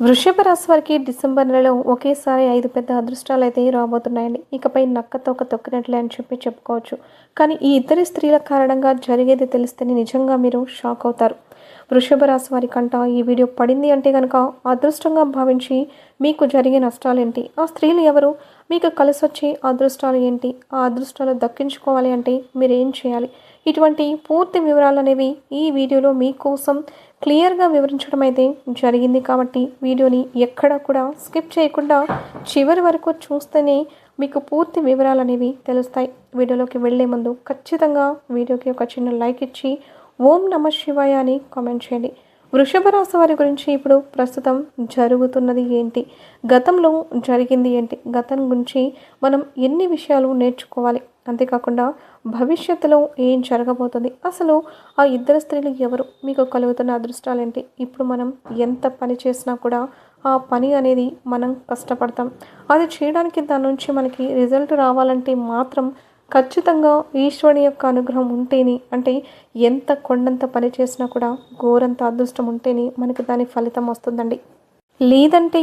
వృషభ రాశి వారికి డిసెంబర్ నెలలో ఒకేసారి ఐదు పెద్ద అదృష్టాలు అయితే రాబోతున్నాయండి. ఇకపై నక్క తోక తొక్కినట్లే అని చెప్పి చెప్పుకోవచ్చు. కానీ ఈ ఇద్దరి స్త్రీల కారణంగా జరిగేది తెలిస్తేనే నిజంగా మీరు షాక్ అవుతారు. వృషభ రాశి వారి కంట ఈ వీడియో పడింది అంటే కనుక అదృష్టంగా భావించి మీకు జరిగే నష్టాలేంటి ఆ స్త్రీలు ఎవరు? మీకు కలిసి వచ్చే అదృష్టాలు ఏంటి? ఆ అదృష్టాలు దక్కించుకోవాలి అంటే మీరు ఏం చేయాలి? ఇటువంటి పూర్తి వివరాలు అనేవి ఈ వీడియోలో మీకోసం క్లియర్గా వివరించడం అయితే జరిగింది కాబట్టి వీడియోని ఎక్కడ కూడా స్కిప్ చేయకుండా చివరి వరకు చూస్తేనే మీకు పూర్తి వివరాలు అనేవి తెలుస్తాయి. వీడియోలోకి వెళ్ళే ముందు ఖచ్చితంగా వీడియోకి ఒక చిన్న లైక్ ఇచ్చి ఓం నమ శివాయ అని కామెంట్ చేయండి. వృషభ రాశి వారి గురించి ఇప్పుడు ప్రస్తుతం జరుగుతున్నది ఏంటి? గతంలో జరిగింది ఏంటి? గతం గురించి మనం ఎన్ని విషయాలు నేర్చుకోవాలి? అంతేకాకుండా భవిష్యత్తులో ఏం జరగబోతుంది? అసలు ఆ ఇద్దరు స్త్రీలు ఎవరు? మీకు కలుగుతున్న అదృష్టాలు ఏంటి ఇప్పుడు మనం ఎంత పని చేసినా కూడా ఆ పని అనేది మనం కష్టపడతాం. అది చేయడానికి దాని నుంచి మనకి రిజల్ట్ రావాలంటే మాత్రం ఖచ్చితంగా ఈశ్వరుని యొక్క అనుగ్రహం ఉంటేనే అంటే ఎంత కొండంత పని చేసినా కూడా ఘోరంత అదృష్టం ఉంటేనే మనకి దాని ఫలితం వస్తుందండి. లేదంటే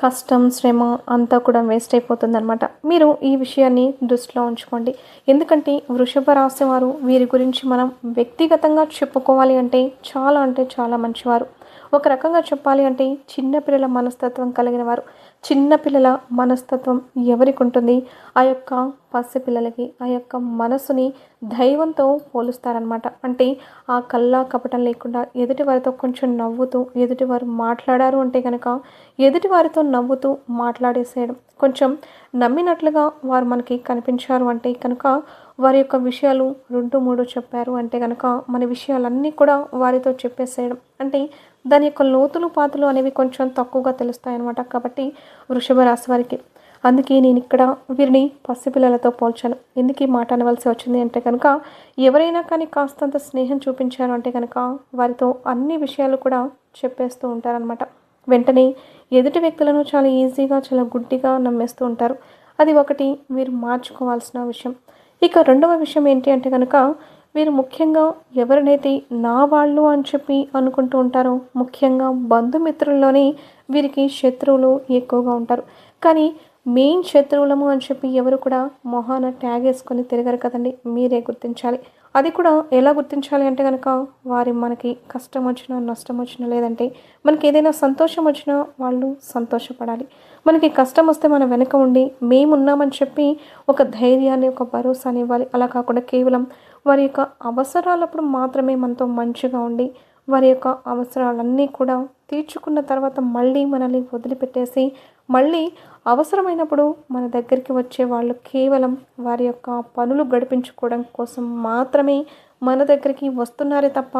కష్టం శ్రమ అంతా కూడా వేస్ట్ అయిపోతుందన్నమాట. మీరు ఈ విషయాన్ని దృష్టిలో ఉంచుకోండి. ఎందుకంటే వృషభ రాశి వారు వీరి గురించి మనం వ్యక్తిగతంగా చెప్పుకోవాలి అంటే చాలా అంటే చాలా మంచివారు. ఒక రకంగా చెప్పాలి అంటే చిన్నపిల్లల మనస్తత్వం కలిగిన వారు. చిన్నపిల్లల మనస్తత్వం ఎవరికి ఉంటుంది? ఆ యొక్క పసిపిల్లలకి ఆ యొక్క మనసుని దైవంతో పోలుస్తారనమాట అంటే ఆ కల్లా కపటం లేకుండా ఎదుటి వారితో కొంచెం నవ్వుతూ ఎదుటి వారు మాట్లాడారు అంటే కనుక ఎదుటి వారితో నవ్వుతూ మాట్లాడేసేయడం. కొంచెం నమ్మినట్లుగా వారు మనకి కనిపించారు అంటే కనుక వారి యొక్క విషయాలు రెండు మూడు చెప్పారు అంటే కనుక మన విషయాలన్నీ కూడా వారితో చెప్పేసేయడం. అంటే దాని యొక్క లోతులు పాతులు అనేవి కొంచెం తక్కువగా తెలుస్తాయన్నమాట కాబట్టి వృషభ రాశి వారికి. అందుకే నేను ఇక్కడ వీరిని పసిపిల్లలతో పోల్చాను. ఎందుకు ఈ మాట అనవలసి వచ్చింది అంటే కనుక ఎవరైనా కానీ కాస్తంత స్నేహం చూపించారు అంటే కనుక వారితో అన్ని విషయాలు కూడా చెప్పేస్తూ ఉంటారనమాట వెంటనే ఎదుటి వ్యక్తులను చాలా ఈజీగా చాలా గుడ్డిగా నమ్మేస్తూ ఉంటారు. అది ఒకటి మీరు మార్చుకోవాల్సిన విషయం. ఇక రెండవ విషయం ఏంటి అంటే కనుక వీరు ముఖ్యంగా ఎవరినైతే నా వాళ్ళు అని చెప్పి అనుకుంటూ ఉంటారో ముఖ్యంగా బంధుమిత్రుల్లోనే వీరికి శత్రువులు ఎక్కువగా ఉంటారు. కానీ మెయిన్ శత్రువులము అని చెప్పి ఎవరు కూడా మొహాన ట్యాగ్ వేసుకొని తిరగరు కదండి. మీరే గుర్తించాలి. అది కూడా ఎలా గుర్తించాలి అంటే కనుక వారి మనకి కష్టం వచ్చినా నష్టం వచ్చినా లేదంటే మనకి ఏదైనా సంతోషం వచ్చినా వాళ్ళు సంతోషపడాలి. మనకి కష్టం వస్తే మన వెనక ఉండి మేమున్నామని చెప్పి ఒక ధైర్యాన్ని ఒక భరోసాని ఇవ్వాలి. అలా కాకుండా కేవలం వారి యొక్క అవసరాలప్పుడు మాత్రమే మనతో మంచిగా ఉండి వారి యొక్క అవసరాలన్నీ కూడా తీర్చుకున్న తర్వాత మళ్ళీ మనల్ని వదిలిపెట్టేసి మళ్ళీ అవసరమైనప్పుడు మన దగ్గరికి వచ్చే వాళ్ళు కేవలం వారి యొక్క పనులు గడిపించుకోవడం కోసం మాత్రమే మన దగ్గరికి వస్తున్నారే తప్ప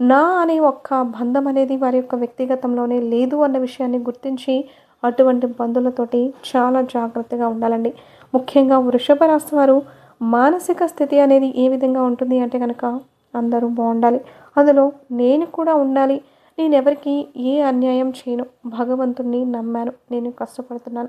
నా అనే ఒక్క బంధం అనేది వారి యొక్క వ్యక్తిగతంలోనే లేదు అన్న విషయాన్ని గుర్తించి అటువంటి బంధువులతోటి చాలా జాగ్రత్తగా ఉండాలండి. ముఖ్యంగా వృషభ రాశి వారు మానసిక స్థితి అనేది ఏ విధంగా ఉంటుంది అంటే కనుక అందరూ బాగుండాలి. అందులో నేను కూడా ఉండాలి. నేను ఎవరికి ఏ అన్యాయం చేయను. భగవంతుణ్ణి నమ్మాను. నేను కష్టపడుతున్నాను.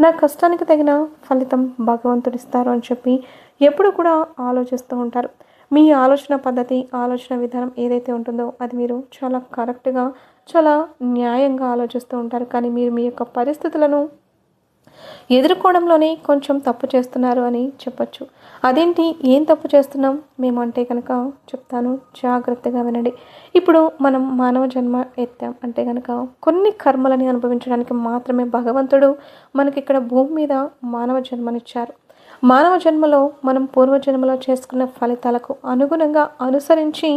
నా కష్టానికి తగిన ఫలితం భగవంతుడు ఇస్తారు అని చెప్పి ఎప్పుడు కూడా ఆలోచిస్తూ ఉంటారు. మీ ఆలోచన పద్ధతి ఆలోచన విధానం ఏదైతే ఉంటుందో అది మీరు చాలా కరెక్ట్గా చాలా న్యాయంగా ఆలోచిస్తూ ఉంటారు. కానీ మీరు మీ యొక్క పరిస్థితులను ఎదుర్కోవడంలోనే కొంచెం తప్పు చేస్తున్నారు అని చెప్పచ్చు. అదేంటి? ఏం తప్పు చేస్తున్నాం? మేము అంటే కనుక చెప్తాను. జాగ్రత్తగా వినండి. ఇప్పుడు మనం మానవ జన్మ ఎత్తాం అంటే కనుక కొన్ని కర్మలని అనుభవించడానికి మాత్రమే భగవంతుడు మనకి ఇక్కడ భూమి మీద మానవ జన్మనిచ్చారు. మానవ జన్మలో మనం పూర్వజన్మలో చేసుకున్న ఫలితాలకు అనుగుణంగా అనుసరించి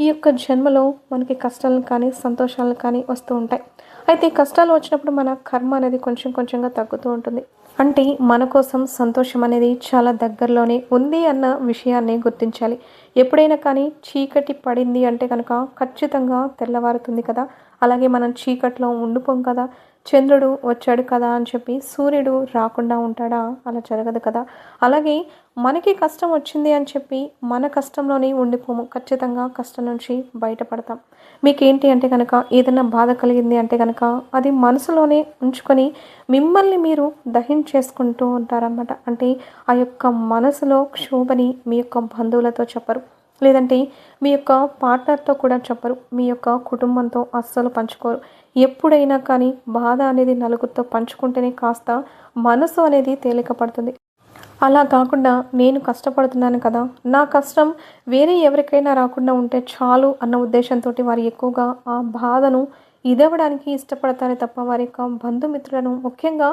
ఈ యొక్క జన్మలో మనకి కష్టాలను కానీ సంతోషాలను కానీ వస్తూ ఉంటాయి. అయితే కష్టాలు వచ్చినప్పుడు మన కర్మ అనేది కొంచెం కొంచెంగా తగ్గుతూ ఉంటుంది. అంటే మన కోసం సంతోషం అనేది చాలా దగ్గరలోనే ఉంది అన్న విషయాన్ని గుర్తించాలి. ఎప్పుడైనా కానీ చీకటి పడింది అంటే కనుక ఖచ్చితంగా తెల్లవారుతుంది కదా. అలాగే మనం చీకట్లో ఉండిపోం కదా. చంద్రుడు వచ్చాడు కదా అని చెప్పి సూర్యుడు రాకుండా ఉంటాడా? అలా జరగదు కదా. అలాగే మనకి కష్టం వచ్చింది అని చెప్పి మన కష్టంలోనే ఉండిపోము. ఖచ్చితంగా కష్టం నుంచి బయటపడతాం. మీకేంటి అంటే కనుక ఏదైనా బాధ కలిగింది అంటే కనుక అది మనసులోనే ఉంచుకొని మిమ్మల్ని మీరు దహించేసుకుంటూ ఉంటారనమాట అంటే ఆ యొక్క మనసులో క్షోభని మీ యొక్క బంధువులతో చెప్పరు. లేదంటే మీ యొక్క పార్ట్నర్తో కూడా చెప్పరు. మీ యొక్క కుటుంబంతో అస్సలు పంచుకోరు. ఎప్పుడైనా కానీ బాధ అనేది నలుగురితో పంచుకుంటేనే కాస్త మనసు అనేది తేలిక పడుతుంది అలా కాకుండా నేను కష్టపడుతున్నాను కదా. నా కష్టం వేరే ఎవరికైనా రాకుండా ఉంటే చాలు అన్న ఉద్దేశంతో వారు ఎక్కువగా ఆ బాధను ఇదవ్వడానికి ఇష్టపడతారే తప్ప వారి యొక్క బంధుమిత్రులను ముఖ్యంగా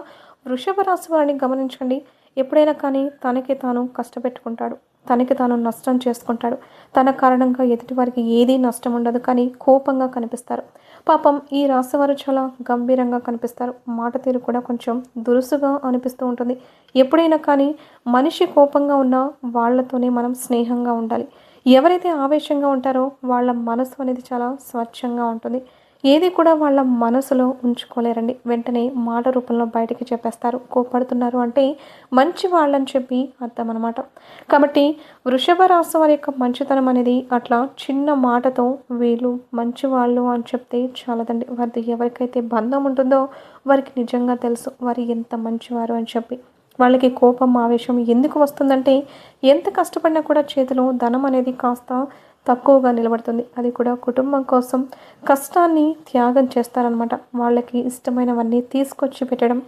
వృషభ రాశి వారిని గమనించండి. ఎప్పుడైనా కానీ తనకి తాను కష్టపెట్టుకుంటాడు. తనకి తాను నష్టం చేసుకుంటాడు. తన కారణంగా ఎదుటి వారికి ఏదీ నష్టం ఉండదు కానీ కోపంగా కనిపిస్తారు. పాపం ఈ రాశివారు చాలా గంభీరంగా కనిపిస్తారు. మాట తీరు కూడా కొంచెం దురుసుగా అనిపిస్తూ ఉంటుంది. ఎప్పుడైనా కానీ మనిషి కోపంగా ఉన్నా వాళ్ళతోనే మనం స్నేహంగా ఉండాలి. ఎవరైతే ఆవేశంగా ఉంటారో వాళ్ళ మనసు అనేది చాలా స్వచ్ఛంగా ఉంటుంది. ఏది కూడా వాళ్ళ మనసులో ఉంచుకోలేరండి. వెంటనే మాట రూపంలో బయటికి చెప్పేస్తారు. కోపడుతున్నారు అంటే మంచి వాళ్ళని చెప్పి అర్థం అనమాట కాబట్టి వృషభ రాశి వారి యొక్క మంచితనం అనేది అట్లా చిన్న మాటతో వీళ్ళు మంచి వాళ్ళు అని చెప్తే చాలదండి. వారిది ఎవరికైతే బంధం ఉంటుందో వారికి నిజంగా తెలుసు వారు ఎంత మంచివారు అని చెప్పి. వాళ్ళకి కోపం ఆవేశం ఎందుకు వస్తుందంటే ఎంత కష్టపడినా కూడా చేతిలో ధనం అనేది కాస్త తక్కువగా నిలబడుతుంది. అది కూడా కుటుంబం కోసం కష్టాన్ని త్యాగం చేస్తారనమాట వాళ్ళకి ఇష్టమైనవన్నీ తీసుకొచ్చి పెట్టడం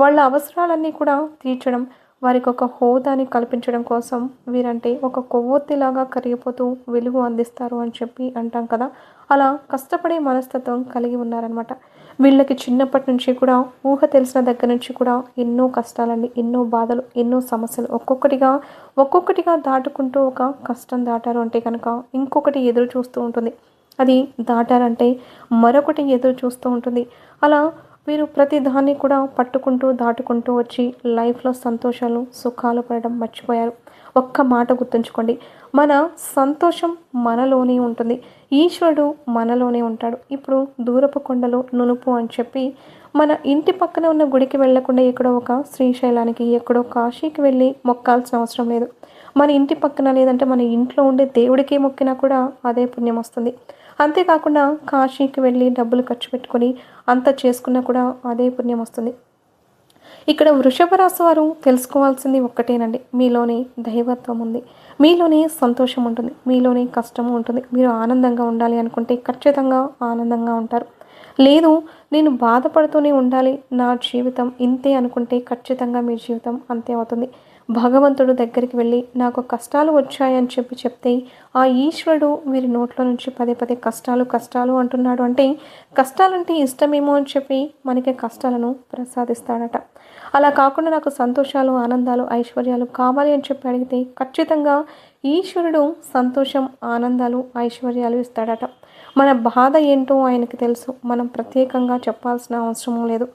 వాళ్ళ అవసరాలన్నీ కూడా తీర్చడం వారికి ఒక హోదాని కల్పించడం కోసం వీరంటే ఒక కొవ్వొత్తిలాగా కరిగిపోతూ వెలుగు అందిస్తారు అని చెప్పి అంటాం కదా. అలా కష్టపడే మనస్తత్వం కలిగి ఉన్నారనమాట వీళ్ళకి చిన్నప్పటి నుంచి కూడా ఊహ తెలిసిన దగ్గర నుంచి కూడా ఎన్నో కష్టాలండి ఎన్నో బాధలు ఎన్నో సమస్యలు. ఒక్కొక్కటిగా ఒక్కొక్కటిగా దాటుకుంటూ ఒక కష్టం దాటారు అంటే కనుక ఇంకొకటి ఎదురు చూస్తూ ఉంటుంది. అది దాటారంటే మరొకటి ఎదురు చూస్తూ ఉంటుంది. అలా వీరు ప్రతి దాన్ని కూడా పట్టుకుంటూ దాటుకుంటూ వచ్చి లైఫ్లో సంతోషాలు సుఖాలు పడడం మర్చిపోయారు. ఒక్క మాట గుర్తుంచుకోండి. మన సంతోషం మనలోనే ఉంటుంది. ఈశ్వరుడు మనలోనే ఉంటాడు. ఇప్పుడు దూరపు కొండలు నునుపు అని చెప్పి మన ఇంటి పక్కన ఉన్న గుడికి వెళ్ళకుండా ఎక్కడో ఒక శ్రీశైలానికి ఎక్కడో కాశీకి వెళ్ళి మొక్కాల్సిన అవసరం లేదు. మన ఇంటి పక్కన లేదంటే మన ఇంట్లో ఉండే దేవుడికి మొక్కినా కూడా అదే పుణ్యం వస్తుంది. అంతేకాకుండా కాశీకి వెళ్ళి డబ్బులు ఖర్చు పెట్టుకొని అంత చేసుకున్నా కూడా అదే పుణ్యం వస్తుంది. ఇక్కడ వృషభ రాశి వారు తెలుసుకోవాల్సింది ఒక్కటేనండి. మీలోని దైవత్వం ఉంది. మీలోనే సంతోషం ఉంటుంది. మీలోనే కష్టము ఉంటుంది. మీరు ఆనందంగా ఉండాలి అనుకుంటే ఖచ్చితంగా ఆనందంగా ఉంటారు. లేదు నేను బాధపడుతూనే ఉండాలి. నా జీవితం ఇంతే అనుకుంటే ఖచ్చితంగా మీ జీవితం అంతే అవుతుంది. భగవంతుడు దగ్గరికి వెళ్ళి నాకు కష్టాలు వచ్చాయని చెప్పి చెప్తే ఆ ఈశ్వరుడు వీరి నోట్లో నుంచి పదే పదే కష్టాలు కష్టాలు అంటున్నాడు అంటే కష్టాలంటే ఇష్టమేమో అని చెప్పి మనకి కష్టాలను ప్రసాదిస్తాడట. అలా కాకుండా నాకు సంతోషాలు ఆనందాలు ఐశ్వర్యాలు కావాలి అని చెప్పి అడిగితే ఖచ్చితంగా ఈశ్వరుడు సంతోషం ఆనందాలు ఐశ్వర్యాలు ఇస్తాడట. మన బాధ ఏంటో ఆయనకి తెలుసు. మనం ప్రత్యేకంగా చెప్పాల్సిన అవసరం లేదు.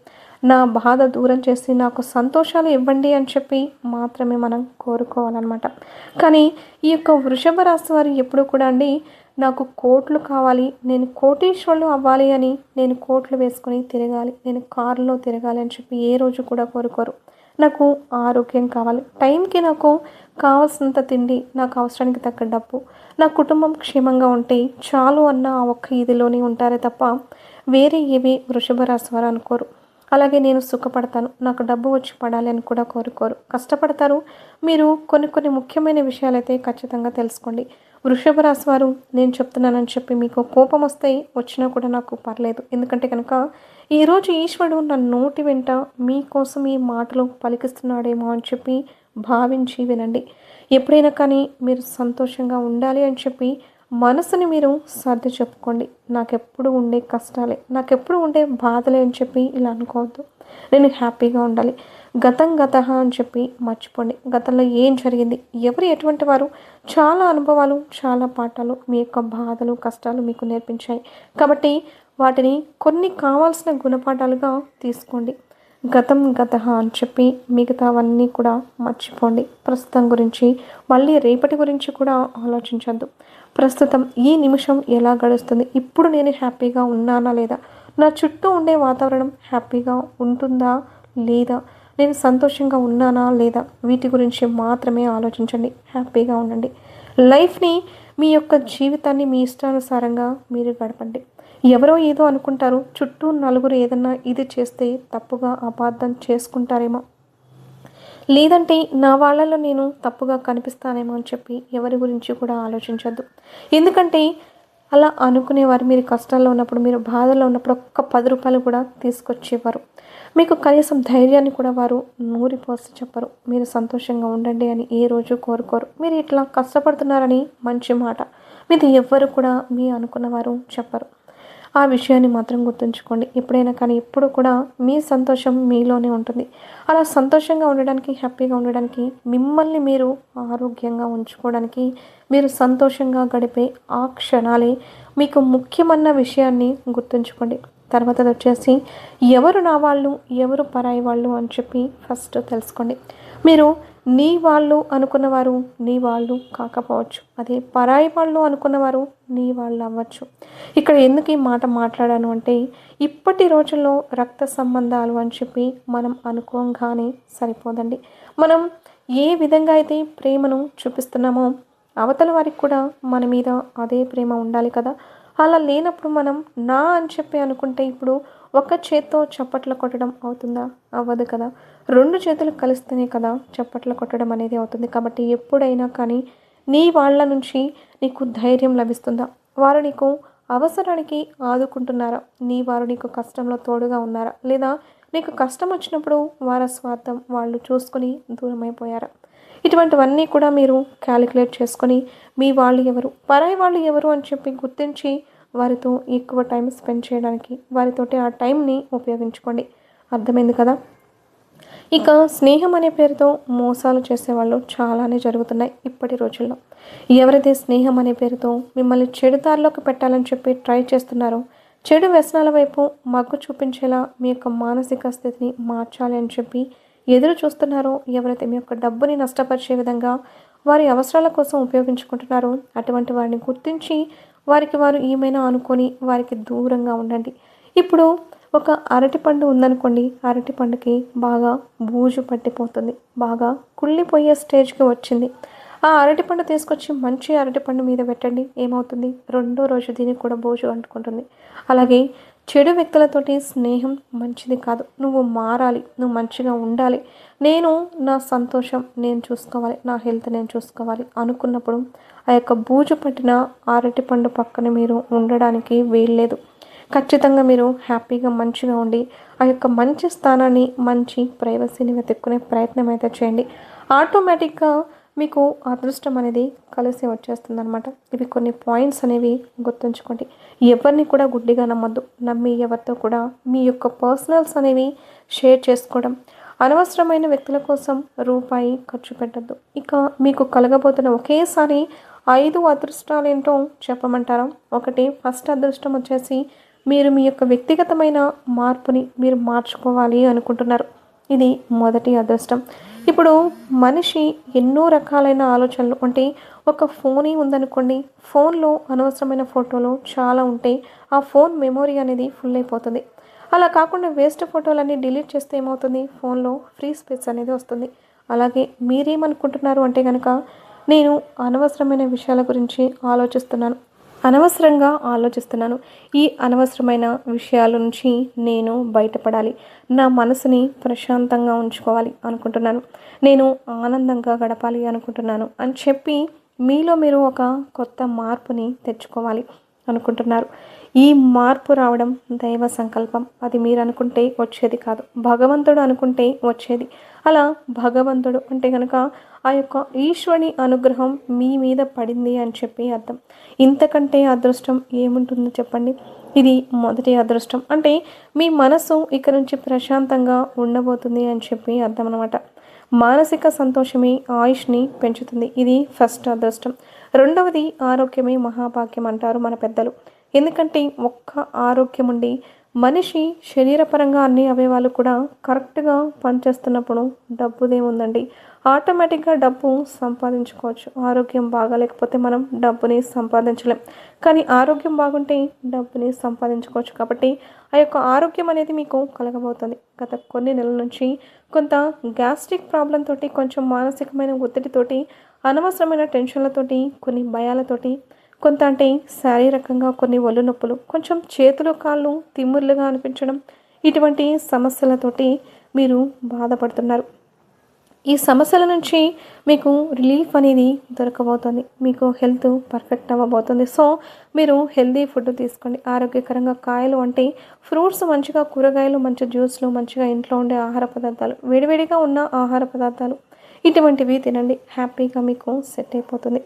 నా బాధ దూరం చేసి నాకు సంతోషాలు ఇవ్వండి అని చెప్పి మాత్రమే మనం కోరుకోవాలన్నమాట. కానీ ఈ యొక్క వృషభ రాశి వారు ఎప్పుడు కూడా అండి నాకు కోట్లు కావాలి నేను కోటీశ్వరులు అవ్వాలి అని నేను కోట్లు వేసుకుని తిరగాలి నేను కారులో తిరగాలి అని చెప్పి ఏ రోజు కూడా కోరుకోరు. నాకు ఆరోగ్యం కావాలి. టైంకి నాకు కావాల్సినంత తిండి నాకు అవసరానికి తగ్గ డబ్బు నా కుటుంబం క్షేమంగా ఉంటే చాలు అన్న ఆ ఒక్క ఇదిలోనే ఉంటారే తప్ప వేరే ఏవి వృషభ రాశి వారు అనుకోరు. అలాగే నేను సుఖపడతాను నాకు డబ్బు వచ్చి పడాలి అని కూడా కోరుకోరు. కష్టపడతారు. మీరు కొన్ని కొన్ని ముఖ్యమైన విషయాలైతే ఖచ్చితంగా తెలుసుకోండి. వృషభ రాశి వారు నేను చెప్తున్నానని చెప్పి మీకు కోపం వస్తే వచ్చినా కూడా నాకు పర్లేదు. ఎందుకంటే కనుక ఈరోజు ఈశ్వరుడు నా నోటి వెంట మీకోసం ఈ మాటలు పలికిస్తున్నాడేమో అని చెప్పి భావించి వినండి. ఎప్పుడైనా కానీ మీరు సంతోషంగా ఉండాలి అని చెప్పి మనసుని మీరు సర్ది చెప్పుకోండి. నాకెప్పుడు ఉండే కష్టాలే నాకెప్పుడు ఉండే బాధలే అని చెప్పి ఇలా అనుకోవద్దు. నేను హ్యాపీగా ఉండాలి. గతం గత అని చెప్పి మర్చిపోండి. గతంలో ఏం జరిగింది? ఎవరు ఎటువంటి వారు? చాలా అనుభవాలు చాలా పాఠాలు మీ యొక్క బాధలు కష్టాలు మీకు నేర్పించాయి. కాబట్టి వాటిని కొన్ని కావాల్సిన గుణపాఠాలుగా తీసుకోండి. గతం గత అని చెప్పి మిగతావన్నీ కూడా మర్చిపోండి. ప్రస్తుతం గురించి మళ్ళీ రేపటి గురించి కూడా ఆలోచించద్దు. ప్రస్తుతం ఈ నిమిషం ఎలా గడుస్తుంది? ఇప్పుడు నేను హ్యాపీగా ఉన్నానా లేదా? నా చుట్టూ ఉండే వాతావరణం హ్యాపీగా ఉంటుందా లేదా? నేను సంతోషంగా ఉన్నానా లేదా? వీటి గురించి మాత్రమే ఆలోచించండి. హ్యాపీగా ఉండండి. లైఫ్ని మీ యొక్క జీవితాన్ని మీ ఇష్టానుసారంగా మీరు గడపండి. ఎవరో ఏదో అనుకుంటారు. చుట్టూ నలుగురు ఏదన్నా ఇది చేస్తే తప్పుగా అపార్థం చేసుకుంటారేమో. లేదంటే నా వాళ్ళలో నేను తప్పుగా కనిపిస్తానేమో అని చెప్పి ఎవరి గురించి కూడా ఆలోచించొద్దు. ఎందుకంటే అలా అనుకునేవారు మీరు కష్టాల్లో ఉన్నప్పుడు మీరు బాధల్లో ఉన్నప్పుడు ఒక్క పది రూపాయలు కూడా తీసుకొచ్చేవారు. మీకు కనీసం ధైర్యాన్ని కూడా వారు నూరి పోసి చెప్పరు. మీరు సంతోషంగా ఉండండి అని ఏ రోజు కోరుకోరు. మీరు ఇట్లా కష్టపడుతున్నారని మంచి మాట. మీది ఎవ్వరు కూడా మీ అనుకున్నవారు చెప్పరు. ఆ విషయాన్ని మాత్రం గుర్తుంచుకోండి. ఎప్పుడైనా కానీ ఎప్పుడు కూడా మీ సంతోషం మీలోనే ఉంటుంది. అలా సంతోషంగా ఉండడానికి హ్యాపీగా ఉండడానికి మిమ్మల్ని మీరు ఆరోగ్యంగా ఉంచుకోవడానికి మీరు సంతోషంగా గడిపే ఆ క్షణాలే మీకు ముఖ్యమన్న విషయాన్ని గుర్తుంచుకోండి. తర్వాత వచ్చేసి ఎవరు నా వాళ్ళు ఎవరు పరాయి వాళ్ళు అని చెప్పి ఫస్ట్ తెలుసుకోండి. మీరు నీ వాళ్ళు అనుకున్నవారు నీ వాళ్ళు కాకపోవచ్చు. అదే పరాయి వాళ్ళు అనుకున్నవారు నీ వాళ్ళు అవ్వచ్చు. ఇక్కడ ఎందుకు ఈ మాట మాట్లాడాను అంటే ఇప్పటి రోజుల్లో రక్త సంబంధాలు అని చెప్పి మనం అనుకోగానే సరిపోదండి. మనం ఏ విధంగా అయితే ప్రేమను చూపిస్తున్నామో అవతల వారికి కూడా మన మీద అదే ప్రేమ ఉండాలి కదా. అలా లేనప్పుడు మనం నా అని చెప్పి అనుకుంటే ఇప్పుడు ఒక చేత్తో చప్పట్లు కొట్టడం అవుతుందా? అవ్వదు కదా. రెండు చేతులు కలిస్తేనే కదా చప్పట్లు కొట్టడం అనేది అవుతుంది. కాబట్టి ఎప్పుడైనా కానీ నీ వాళ్ళ నుంచి నీకు ధైర్యం లభిస్తుందా? వారు నీకు అవసరానికి ఆదుకుంటున్నారా? నీ వారు నీకు కష్టంలో తోడుగా ఉన్నారా? లేదా నీకు కష్టం వచ్చినప్పుడు వారి స్వార్థం వాళ్ళు చూసుకుని దూరమైపోయారా? ఇటువంటివన్నీ కూడా మీరు క్యాలిక్యులేట్ చేసుకొని మీ వాళ్ళు ఎవరు పరాయి వాళ్ళు ఎవరు అని చెప్పి గుర్తించి వారితో ఎక్కువ టైం స్పెండ్ చేయడానికి వారితోటి ఆ టైంని ఉపయోగించుకోండి. అర్థమైంది కదా? ఇక స్నేహం అనే పేరుతో మోసాలు చేసేవాళ్ళు చాలానే జరుగుతున్నాయి ఇప్పటి రోజుల్లో. ఎవరైతే స్నేహం అనే పేరుతో మిమ్మల్ని చెడు దారిలోకి పెట్టాలని చెప్పి ట్రై చేస్తున్నారో చెడు వ్యసనాల వైపు మగ్గు చూపించేలా మీ యొక్క మానసిక స్థితిని మార్చాలి అని చెప్పి ఎదురు చూస్తున్నారో ఎవరైతే మీ యొక్క డబ్బుని నష్టపరిచే విధంగా వారి అవసరాల కోసం ఉపయోగించుకుంటున్నారో అటువంటి వారిని గుర్తించి వారికి వారు ఏమైనా అనుకొని వారికి దూరంగా ఉండండి. ఇప్పుడు ఒక అరటిపండు ఉందనుకోండి అరటిపండుకి బాగా బూజు పట్టిపోతుంది బాగా కుళ్ళిపోయే స్టేజ్కి వచ్చింది. ఆ అరటిపండు తీసుకొచ్చి మంచి అరటిపండు మీద పెట్టండి ఏమవుతుంది? రెండో రోజు దీనికి కూడా బూజు అంటుకుంటుంది. అలాగే చెడు వ్యక్తులతోటి స్నేహం మంచిది కాదు. నువ్వు మారాలి నువ్వు మంచిగా ఉండాలి. నేను నా సంతోషం నేను చూసుకోవాలి నా హెల్త్ నేను చూసుకోవాలి అనుకున్నప్పుడు ఆ యొక్క బూజు పట్టిన అరటిపండు పక్కన మీరు ఉండడానికి వీల్లేదు. ఖచ్చితంగా మీరు హ్యాపీగా మంచిగా ఉండి ఆ యొక్క మంచి స్థానాన్ని మంచి ప్రైవసీని వెతుక్కునే ప్రయత్నం అయితే చేయండి. ఆటోమేటిక్గా మీకు అదృష్టం అనేది కలిసి వచ్చేస్తుంది అనమాట ఇవి కొన్ని పాయింట్స్ అనేవి గుర్తుంచుకోండి. ఎవరిని కూడా గుడ్డిగా నమ్మద్దు. నమ్మి ఎవరితో కూడా మీ యొక్క పర్సనల్స్ అనేవి షేర్ చేసుకోవడం. అనవసరమైన వ్యక్తుల కోసం రూపాయి ఖర్చు పెట్టద్దు. ఇక మీకు కలగబోతున్న ఒకేసారి ఐదు అదృష్టాలు ఏంటో చెప్పమంటారా? ఒకటి ఫస్ట్ అదృష్టం వచ్చేసి మీరు మీ యొక్క వ్యక్తిగతమైన మార్పుని మీరు మార్చుకోవాలి అనుకుంటున్నారు. ఇది మొదటి అదృష్టం. ఇప్పుడు మనిషి ఎన్నో రకాలైన ఆలోచనలు. అంటే ఒక ఫోనే ఉందనుకోండి ఫోన్లో అనవసరమైన ఫోటోలు చాలా ఉంటాయి. ఆ ఫోన్ మెమొరీ అనేది ఫుల్ అయిపోతుంది. అలా కాకుండా వేస్ట్ ఫోటోలన్నీ డిలీట్ చేస్తే ఏమవుతుంది? ఫోన్లో ఫ్రీ స్పేస్ అనేది వస్తుంది. అలాగే మీరేమనుకుంటున్నారు అంటే కనుక నేను అనవసరమైన విషయాల గురించి ఆలోచిస్తున్నాను. అనవసరంగా ఆలోచిస్తున్నాను. ఈ అనవసరమైన విషయాల నుంచి నేను బయటపడాలి. నా మనసుని ప్రశాంతంగా ఉంచుకోవాలి అనుకుంటున్నాను. నేను ఆనందంగా గడపాలి అనుకుంటున్నాను అని చెప్పి మీలో మీరు ఒక కొత్త మార్పుని తెచ్చుకోవాలి అనుకుంటున్నారు. ఈ మార్పు రావడం దైవ సంకల్పం. అది మీరు అనుకుంటే వచ్చేది కాదు. భగవంతుడు అనుకుంటే వచ్చేది. అలా భగవంతుడు అంటే కనుక ఆ యొక్క ఈశ్వరుని అనుగ్రహం మీ మీద పడింది అని చెప్పి అర్థం. ఇంతకంటే అదృష్టం ఏముంటుందో చెప్పండి? ఇది మొదటి అదృష్టం. అంటే మీ మనసు ఇక నుంచి ప్రశాంతంగా ఉండబోతుంది అని చెప్పి అర్థం అనమాట మానసిక సంతోషమే ఆయుష్ని పెంచుతుంది. ఇది ఫస్ట్ అదృష్టం. రెండవది ఆరోగ్యమే మహాభాగ్యం అంటారు మన పెద్దలు. ఎందుకంటే ఒక్క ఆరోగ్యం ఉండి మనిషి శరీరపరంగా అన్ని అవయవాలు కూడా కరెక్ట్గా పనిచేస్తున్నప్పుడు డబ్బుదేముందండి. ఆటోమేటిక్గా డబ్బు సంపాదించుకోవచ్చు. ఆరోగ్యం బాగాలేకపోతే మనం డబ్బుని సంపాదించలేం. కానీ ఆరోగ్యం బాగుంటే డబ్బుని సంపాదించుకోవచ్చు కాబట్టి ఆ యొక్క ఆరోగ్యం అనేది మీకు కలగబోతుంది. గత కొన్ని నెలల నుంచి కొంత గ్యాస్ట్రిక్ ప్రాబ్లం తోటి కొంచెం మానసికమైన ఒత్తిడితోటి అనవసరమైన టెన్షన్లతోటి కొన్ని భయాలతోటి కొంత అంటే శారీరకంగా కొన్ని ఒళ్ళు నొప్పులు కొంచెం చేతులు కాళ్ళు తిమ్ముర్లుగా అనిపించడం ఇటువంటి సమస్యలతోటి మీరు బాధపడుతున్నారు. ఈ సమస్యల నుంచి మీకు రిలీఫ్ అనేది దొరకబోతుంది. మీకు హెల్త్ పర్ఫెక్ట్ అవ్వబోతుంది. సో మీరు హెల్దీ ఫుడ్ తీసుకోండి. ఆరోగ్యకరంగా కాయలు అంటే ఫ్రూట్స్ మంచిగా కూరగాయలు మంచి జ్యూస్లు మంచిగా ఇంట్లో ఉండే ఆహార పదార్థాలు వేడివేడిగా ఉన్న ఆహార పదార్థాలు ఇటువంటివి తినండి. హ్యాపీగా మీకు సెట్ అయిపోతుంది.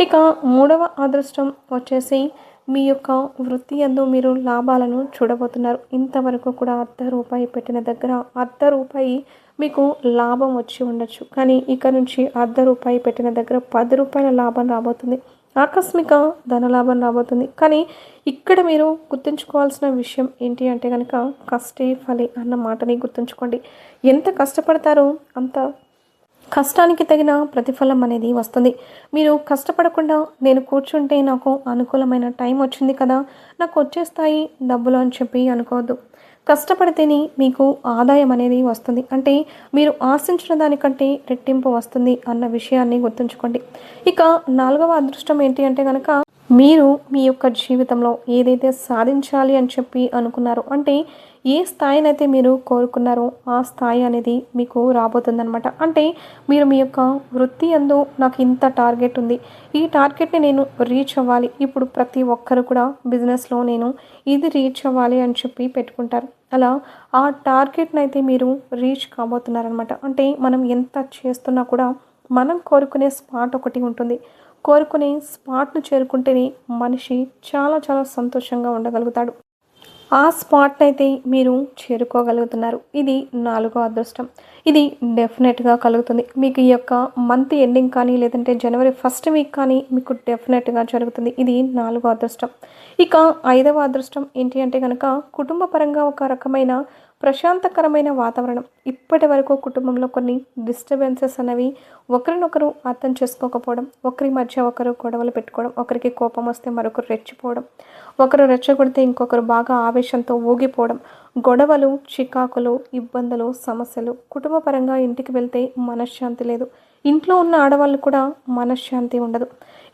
ఇక మూడవ అదృష్టం వచ్చేసి మీ యొక్క వృత్తి అందు మీరు లాభాలను చూడబోతున్నారు. ఇంతవరకు కూడా అర్ధ రూపాయి పెట్టిన దగ్గర అర్ధ రూపాయి మీకు లాభం వచ్చి ఉండొచ్చు. కానీ ఇక నుంచి అర్ధ రూపాయి పెట్టిన దగ్గర పది రూపాయల లాభం రాబోతుంది. ఆకస్మిక ధనలాభం రాబోతుంది. కానీ ఇక్కడ మీరు గుర్తుంచుకోవాల్సిన విషయం ఏంటి అంటే కనుక కష్టే ఫలి అన్న మాటని గుర్తుంచుకోండి. ఎంత కష్టపడతారో అంత కష్టానికి తగిన ప్రతిఫలం అనేది వస్తుంది. మీరు కష్టపడకుండా నేను కూర్చుంటే నాకు అనుకూలమైన టైం వచ్చింది కదా నాకు వచ్చేస్తాయి డబ్బులు అని చెప్పి అనుకోవద్దు. కష్టపడితేనే మీకు ఆదాయం అనేది వస్తుంది. అంటే మీరు ఆశించిన దానికంటే రెట్టింపు వస్తుంది అన్న విషయాన్ని గుర్తుంచుకోండి. ఇక నాలుగవ అదృష్టం ఏంటి అంటే కనుక మీరు మీ యొక్క జీవితంలో ఏదైతే సాధించాలి అని చెప్పి అనుకున్నారో అంటే ఏ స్థాయినైతే మీరు కోరుకున్నారో ఆ స్థాయి అనేది మీకు రాబోతుందనమాట అంటే మీరు మీ యొక్క వృత్తి అందు నాకు ఇంత టార్గెట్ ఉంది. ఈ టార్గెట్ని నేను రీచ్ అవ్వాలి. ఇప్పుడు ప్రతి ఒక్కరు కూడా బిజినెస్లో నేను ఇది రీచ్ అవ్వాలి అని చెప్పి పెట్టుకుంటారు. అలా ఆ టార్గెట్ని అయితే మీరు రీచ్ కాబోతున్నారనమాట అంటే మనం ఎంత చేస్తున్నా కూడా మనం కోరుకునే స్పాట్ ఒకటి ఉంటుంది. కోరుకునే స్పాట్ను చేరుకుంటేనే మనిషి చాలా చాలా సంతోషంగా ఉండగలుగుతాడు. ఆ స్పాట్ని అయితే మీరు చేరుకోగలుగుతున్నారు. ఇది నాలుగో అదృష్టం. ఇది డెఫినెట్గా కలుగుతుంది. మీకు ఈ యొక్క మంత్ ఎండింగ్ కానీ లేదంటే జనవరి ఫస్ట్ వీక్ కానీ మీకు డెఫినెట్గా జరుగుతుంది. ఇది నాలుగో అదృష్టం. ఇక ఐదవ అదృష్టం ఏంటి అంటే కనుక కుటుంబ పరంగా ఒక రకమైన ప్రశాంతకరమైన వాతావరణం. ఇప్పటి వరకు కుటుంబంలో కొన్ని డిస్టర్బెన్సెస్ అనేవి ఒకరినొకరు అర్థం చేసుకోకపోవడం ఒకరి మధ్య ఒకరు గొడవలు పెట్టుకోవడం ఒకరికి కోపం వస్తే మరొకరు రెచ్చిపోవడం ఒకరు రెచ్చగొడితే ఇంకొకరు బాగా ఆవేశంతో ఊగిపోవడం గొడవలు చికాకులు ఇబ్బందులు సమస్యలు కుటుంబపరంగా ఇంటికి వెళ్తే మనశ్శాంతి లేదు. ఇంట్లో ఉన్న ఆడవాళ్ళు కూడా మనశ్శాంతి ఉండదు.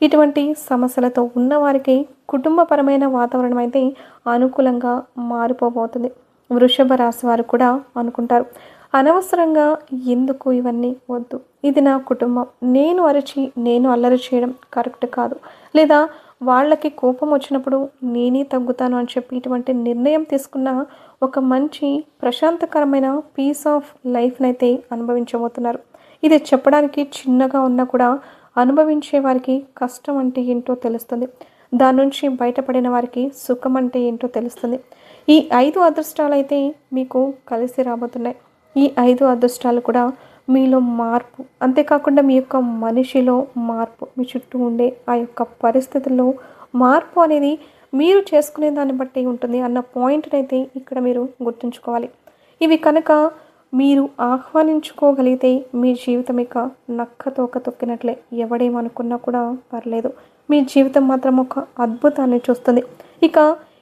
ఇటువంటి సమస్యలతో ఉన్నవారికి కుటుంబపరమైన వాతావరణం అయితే అనుకూలంగా మారిపోబోతుంది. వృషభ రాశి వారు కూడా అనుకుంటారు. అనవసరంగా ఎందుకు ఇవన్నీ వద్దు? ఇది నా కుటుంబం. నేను అరిచి నేను అల్లరి చేయడం కరెక్ట్ కాదు. లేదా వాళ్ళకి కోపం వచ్చినప్పుడు నేనే తగ్గుతాను అని చెప్పి ఇటువంటి నిర్ణయం తీసుకున్న ఒక మంచి ప్రశాంతకరమైన పీస్ ఆఫ్ లైఫ్నైతే అనుభవించబోతున్నారు. ఇది చెప్పడానికి చిన్నగా ఉన్నా కూడా అనుభవించే వారికి కష్టం అంటే ఏంటో తెలుస్తుంది. దాని నుంచి బయటపడిన వారికి సుఖం అంటే ఏంటో తెలుస్తుంది. ఈ ఐదు అదృష్టాలు అయితే మీకు కలిసి రాబోతున్నాయి. ఈ ఐదు అదృష్టాలు కూడా మీలో మార్పు అంతేకాకుండా మీ యొక్క మనిషిలో మార్పు మీ చుట్టూ ఉండే ఆ యొక్క పరిస్థితుల్లో మార్పు అనేది మీరు చేసుకునే దాన్ని బట్టి ఉంటుంది అన్న పాయింట్ని అయితే ఇక్కడ మీరు గుర్తుంచుకోవాలి. ఇవి కనుక మీరు ఆహ్వానించుకోగలిగితే మీ జీవితం ఇక నక్క తోక తొక్కినట్లే. ఎవడేమనుకున్నా కూడా పర్లేదు. మీ జీవితం మాత్రం ఒక అద్భుతాన్ని చూస్తుంది. ఇక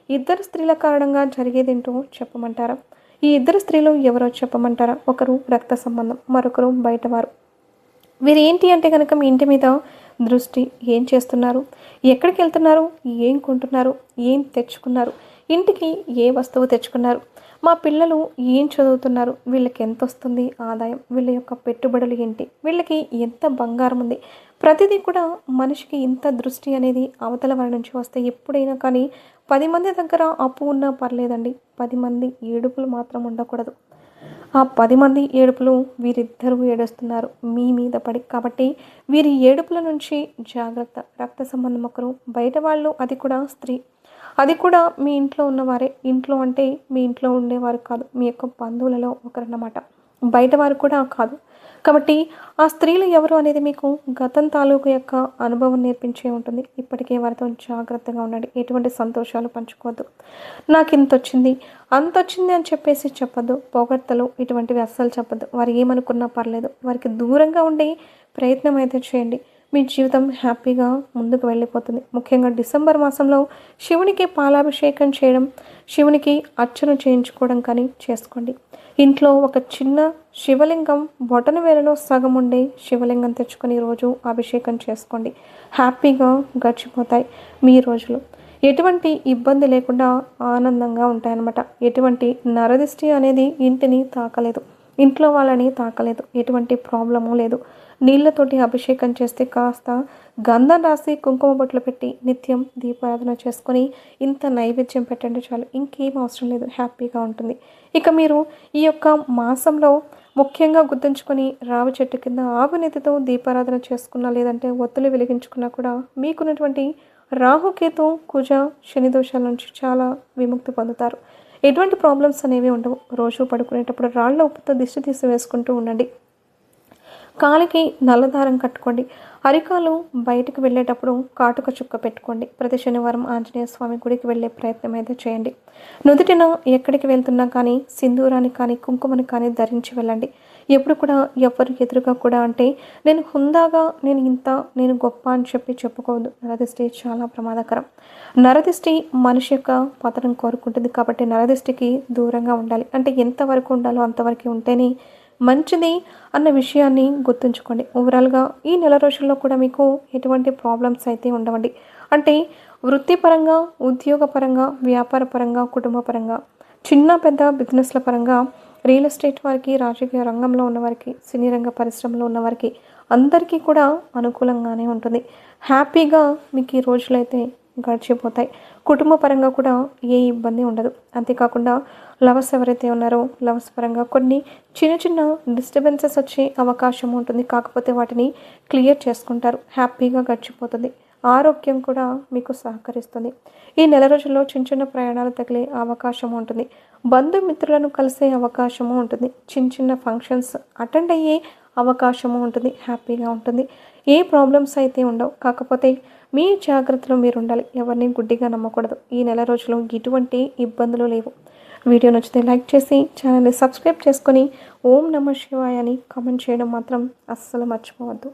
ఇద్దరు స్త్రీల కారణంగా జరిగేదేంటో చెప్పమంటారా? ఈ ఇద్దరు స్త్రీలు ఎవరో చెప్పమంటారా? ఒకరు రక్త సంబంధం మరొకరు బయటవారు. వీరు ఏంటి అంటే కనుక మీ ఇంటి మీద దృష్టి ఏం చేస్తున్నారు? ఎక్కడికి వెళ్తున్నారు? ఏం కొంటున్నారు? ఏం తెచ్చుకున్నారు? ఇంటికి ఏ వస్తువు తెచ్చుకున్నారు? మా పిల్లలు ఏం చదువుతున్నారు? వీళ్ళకి ఎంత వస్తుంది ఆదాయం? వీళ్ళ యొక్క పెట్టుబడులు ఏంటి? వీళ్ళకి ఎంత బంగారం ఉంది? ప్రతిదీ కూడా మనిషికి ఇంత దృష్టి అనేది అవతల వారి నుంచి వస్తే ఎప్పుడైనా కానీ పది మంది దగ్గర అప్పు ఉన్నా పర్లేదండి. పది మంది ఏడుపులు మాత్రం ఉండకూడదు. ఆ పది మంది ఏడుపులు వీరిద్దరూ ఏడుస్తున్నారు. మీ మీద పడి కాబట్టి వీరి ఏడుపుల నుంచి జాగ్రత్త రక్త సంబంధం ఒకరు బయట వాళ్ళు అది కూడా స్త్రీ. అది కూడా మీ ఇంట్లో ఉన్నవారే. ఇంట్లో అంటే మీ ఇంట్లో ఉండేవారు కాదు. మీ యొక్క బంధువులలో ఒకరన్నమాట. బయట వారు కూడా కాదు. కాబట్టి ఆ స్త్రీలు ఎవరు అనేది మీకు గతం తాలూకు యొక్క అనుభవం నేర్పించే ఉంటుంది. ఇప్పటికే వారితో జాగ్రత్తగా ఉండండి. ఎటువంటి సంతోషాలు పంచుకోవద్దు. నాకు ఇంత వచ్చింది అంత వచ్చింది అని చెప్పేసి చెప్పద్దు. పొగడ్తలు ఇటువంటివి అస్సలు చెప్పద్దు. వారు ఏమనుకున్నా పర్లేదు. వారికి దూరంగా ఉండే ప్రయత్నం అయితే చేయండి. మీ జీవితం హ్యాపీగా ముందుకు వెళ్ళిపోతుంది. ముఖ్యంగా డిసెంబర్ మాసంలో శివునికి పాలాభిషేకం చేయడం శివునికి అర్చన చేయించుకోవడం కానీ చేసుకోండి. ఇంట్లో ఒక చిన్న శివలింగం బొటన వేలలో సగం ఉండే శివలింగం తెచ్చుకొని రోజు అభిషేకం చేసుకోండి. హ్యాపీగా గడిచిపోతాయి మీ రోజులు. ఎటువంటి ఇబ్బంది లేకుండా ఆనందంగా ఉంటాయన్నమాట. ఎటువంటి నరదిష్టి అనేది ఇంటిని తాకలేదు. ఇంట్లో వాళ్ళని తాకలేదు. ఎటువంటి ప్రాబ్లము లేదు. నీళ్ళతోటి అభిషేకం చేస్తే కాస్త గంధం రాసి కుంకుమ బొట్లు పెట్టి నిత్యం దీపారాధన చేసుకొని ఇంత నైవేద్యం పెట్టండి చాలు. ఇంకేం అవసరం లేదు. హ్యాపీగా ఉంటుంది. ఇక మీరు ఈ యొక్క మాసంలో ముఖ్యంగా గుర్తుంచుకొని రావి చెట్టు కింద ఆవునెతితో దీపారాధన చేసుకున్నా లేదంటే ఒత్తులు వెలిగించుకున్నా కూడా మీకున్నటువంటి రాహుకేతు కుజ శని దోషాల నుంచి చాలా విముక్తి పొందుతారు. ఎటువంటి ప్రాబ్లమ్స్ అనేవి ఉండవు. రోజు పడుకునేటప్పుడు రాళ్ళ ఉప్పుతో దిష్టి తీసి వేసుకుంటూ ఉండండి. కాలికి నల్లదారం కట్టుకోండి. అరికాలు బయటకు వెళ్ళేటప్పుడు కాటుక చుక్క పెట్టుకోండి. ప్రతి శనివారం ఆంజనేయ స్వామి గుడికి వెళ్ళే ప్రయత్నం అయితే చేయండి. నుదుటిన ఎక్కడికి వెళ్తున్నా కానీ సింధూరాన్ని కానీ కుంకుమని కానీ ధరించి వెళ్ళండి. ఎప్పుడు కూడా ఎవరు ఎదురుగా కూడా అంటే నేను హుందాగా నేను ఇంత నేను గొప్ప అని చెప్పి చెప్పుకోవద్దు. నరదిష్టి చాలా ప్రమాదకరం. నరదిష్టి మనిషి యొక్క పతనం కోరుకుంటుంది కాబట్టి నరదిష్టికి దూరంగా ఉండాలి. అంటే ఎంతవరకు ఉండాలో అంతవరకు ఉంటేనే మంచిది అన్న విషయాన్ని గుర్తుంచుకోండి. ఓవరాల్గా ఈ నెల రోజుల్లో కూడా మీకు ఎటువంటి ప్రాబ్లమ్స్ అయితే ఉండవండి. అంటే వృత్తిపరంగా ఉద్యోగపరంగా వ్యాపారపరంగా కుటుంబపరంగా చిన్న పెద్ద బిజినెస్ల పరంగా రియల్ ఎస్టేట్ వారికి రాజకీయ రంగంలో ఉన్నవారికి సినీ రంగ పరిశ్రమలో ఉన్నవారికి అందరికీ కూడా అనుకూలంగానే ఉంటుంది. హ్యాపీగా మీకు ఈ రోజులైతే గడిచిపోతాయి. కుటుంబ పరంగా కూడా ఏ ఇబ్బంది ఉండదు. అంతేకాకుండా లవర్స్ ఎవరైతే ఉన్నారో లవర్స్ పరంగా కొన్ని చిన్న చిన్న డిస్టర్బెన్సెస్ వచ్చే అవకాశం ఉంటుంది. కాకపోతే వాటిని క్లియర్ చేసుకుంటారు. హ్యాపీగా గడిచిపోతుంది. ఆరోగ్యం కూడా మీకు సహకరిస్తుంది. ఈ నెల రోజుల్లో చిన్న చిన్న ప్రయాణాలు తగిలే అవకాశం ఉంటుంది. బంధుమిత్రులను కలిసే అవకాశము ఉంటుంది. చిన్న చిన్న ఫంక్షన్స్ అటెండ్ అయ్యే అవకాశము ఉంటుంది. హ్యాపీగా ఉంటుంది. ఏ ప్రాబ్లమ్స్ అయితే ఉండవు. కాకపోతే మీ జాగ్రత్తలో మీరు ఉండాలి ఎవరిని గుడ్డిగా నమ్మకూడదు. ఈ నెల రోజులు ఎటువంటి ఇబ్బందులు లేవు. వీడియో నచ్చితే లైక్ చేసి ఛానల్ని సబ్స్క్రైబ్ చేసుకొని ఓం నమ శివాయ అని కామెంట్ చేయడం మాత్రం అస్సలు మర్చిపోవద్దు.